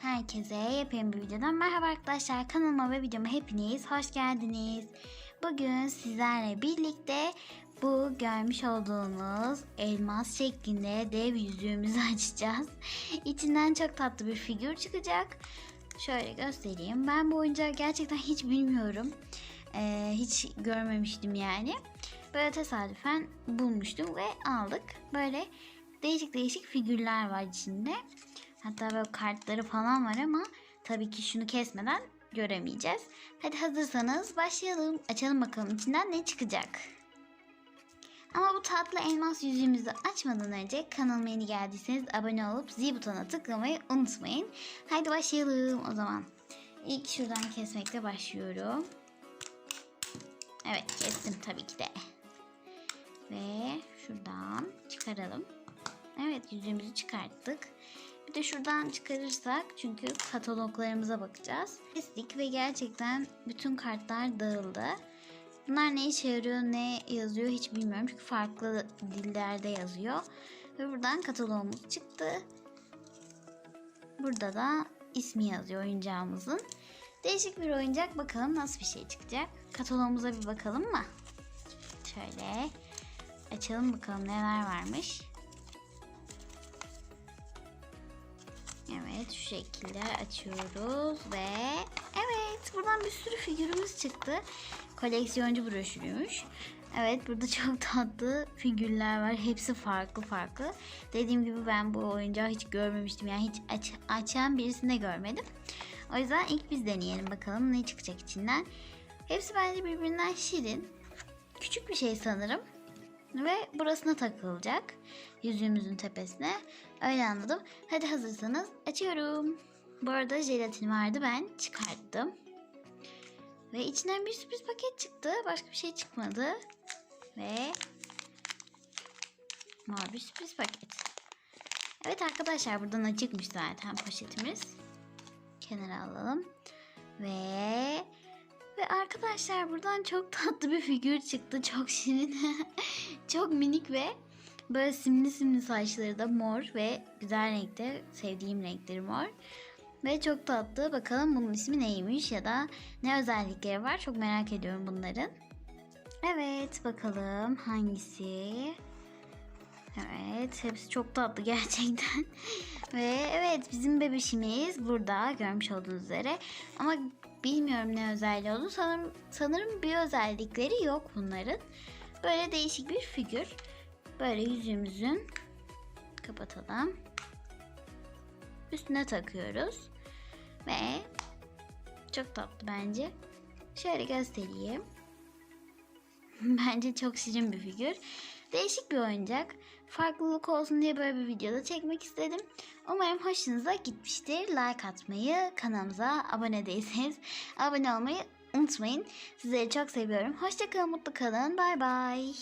Herkese yepyeni bir videodan merhaba arkadaşlar. Kanalıma ve videoma hepiniz hoş geldiniz. Bugün sizlerle birlikte bu görmüş olduğunuz elmas şeklinde dev yüzüğümüzü açacağız. İçinden çok tatlı bir figür çıkacak. Şöyle göstereyim. Ben bu oyuncağı gerçekten hiç bilmiyorum. Ee, hiç görmemiştim yani. Böyle tesadüfen bulmuştum ve aldık. Böyle değişik değişik figürler var içinde. Hatta böyle kartları falan var ama tabii ki şunu kesmeden göremeyeceğiz. Hadi hazırsanız başlayalım. Açalım bakalım içinden ne çıkacak. Ama bu tatlı elmas yüzüğümüzü açmadan önce kanalıma yeni geldiyseniz abone olup zil butonuna tıklamayı unutmayın. Haydi başlayalım o zaman. İlk şuradan kesmekle başlıyorum. Evet kestim tabii ki de. Ve şuradan çıkaralım. Evet yüzüğümüzü çıkarttık. Bir de şuradan çıkarırsak çünkü kataloglarımıza bakacağız. Kestik ve gerçekten bütün kartlar dağıldı. Bunlar ne işe yarıyor, ne yazıyor hiç bilmiyorum. Çünkü farklı dillerde yazıyor. Ve buradan katalogumuz çıktı. Burada da ismi yazıyor oyuncağımızın. Değişik bir oyuncak. Bakalım nasıl bir şey çıkacak. Katalogumuza bir bakalım mı? Şöyle açalım bakalım neler varmış. Evet şu şekilde açıyoruz ve evet buradan bir sürü figürümüz çıktı. Koleksiyoncu broşürüymüş. Evet burada çok tatlı figürler var. Hepsi farklı farklı. Dediğim gibi ben bu oyuncağı hiç görmemiştim. Yani hiç aç, açan birisini de görmedim. O yüzden ilk biz deneyelim bakalım ne çıkacak içinden. Hepsi bence birbirinden şirin. Küçük bir şey sanırım. Ve burasına takılacak. Yüzüğümüzün tepesine. Öyle anladım. Hadi hazırsanız açıyorum. Bu arada jelatin vardı ben çıkarttım. Ve içinden bir sürpriz paket çıktı. Başka bir şey çıkmadı. Ve mor bir sürpriz paket. Evet arkadaşlar buradan açıkmış zaten poşetimiz. Kenara alalım. Ve ve arkadaşlar buradan çok tatlı bir figür çıktı. Çok şirin. çok minik ve böyle simli simli saçları da mor ve güzel renkte. Sevdiğim renkleri mor. Ve çok tatlı. Bakalım bunun ismi neymiş ya da ne özellikleri var. Çok merak ediyorum bunların. Evet bakalım hangisi. Evet hepsi çok tatlı gerçekten. Ve evet bizim bebişimiz burada görmüş olduğunuz üzere. Ama bilmiyorum ne özelliği oldu. Sanırım, sanırım bir özellikleri yok bunların. Böyle değişik bir figür. Böyle yüzümüzün kapatalım. Üstüne takıyoruz. Ve çok tatlı bence. Şöyle göstereyim. Bence çok şirin bir figür. Değişik bir oyuncak. Farklılık olsun diye böyle bir videoda çekmek istedim. Umarım hoşunuza gitmiştir. Like atmayı, kanalımıza abone değilseniz abone olmayı unutmayın. Sizleri çok seviyorum. Hoşçakalın, mutlu kalın. Bay bay.